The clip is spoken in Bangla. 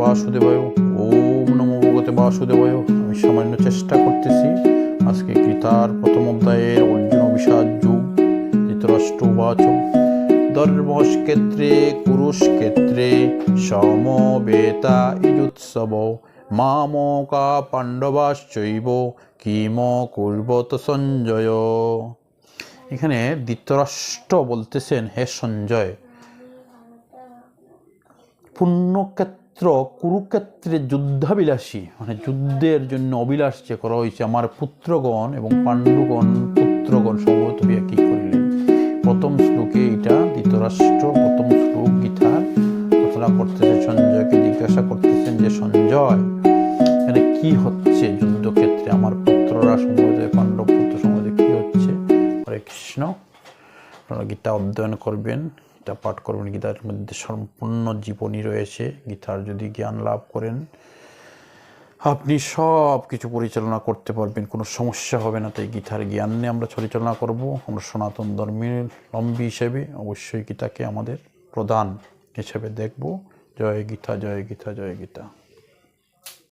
বাসুদেবায় ওম নমো ভগবতে বাসুদেবায়। আমি সামান্য চেষ্টা করতেছি। আজকে গীতার প্রথম অধ্যায়ের অর্জুন বিষাদ যুগ, ধৃতরাষ্ট্র বাচ ধর্মক্ষেত্রে কুরুষ্ক্ষেত্রে সমবেতা ইজুৎসব। মামকা পাণ্ডবাশ্চৈব, কিম কুর্বত সঞ্জয়। এখানে ধৃতরাষ্ট্র বলতেছেন, হে সঞ্জয়। পুণ্যক্ষেত্র কুরুক্ষেত্রে যুদ্ধাবিলাসী মানে যুদ্ধের জন্য অভিলাষ যে করা হয়েছে, আমার পুত্রগণ এবং পাণ্ডুগণ, পুত্রগণ হইয়া কি করিলেন। প্রথম শ্লোকে এটা, ধৃতরাষ্ট্র, প্রথম শ্লোক গীতার ঘটনা করতেছে সঞ্জয়কে, জিজ্ঞাসা করতেছেন যে, সঞ্জয়, এখানে কি হচ্ছে যুদ্ধক্ষেত্রে? আমার পুত্ররা সমবেত পাণ্ডব পুত্র সমবেত কি হচ্ছে? হরে কৃষ্ণ। আপনারা গীতা অধ্যয়ন করবেন। গীতা পাঠ করবেন, গীতার মধ্যে সম্পূর্ণ জীবনী রয়েছে। গীতার যদি জ্ঞান লাভ করেন, আপনি সব কিছু পরিচালনা করতে পারবেন, কোনো সমস্যা হবে না। তাই গীতার জ্ঞান নিয়ে আমরা পরিচালনা করব। আমরা সনাতন ধর্মের লম্বী হিসেবে অবশ্যই গীতাকে আমাদের প্রধান হিসেবে দেখব। জয় গীতা জয় গীতা জয় গীতা।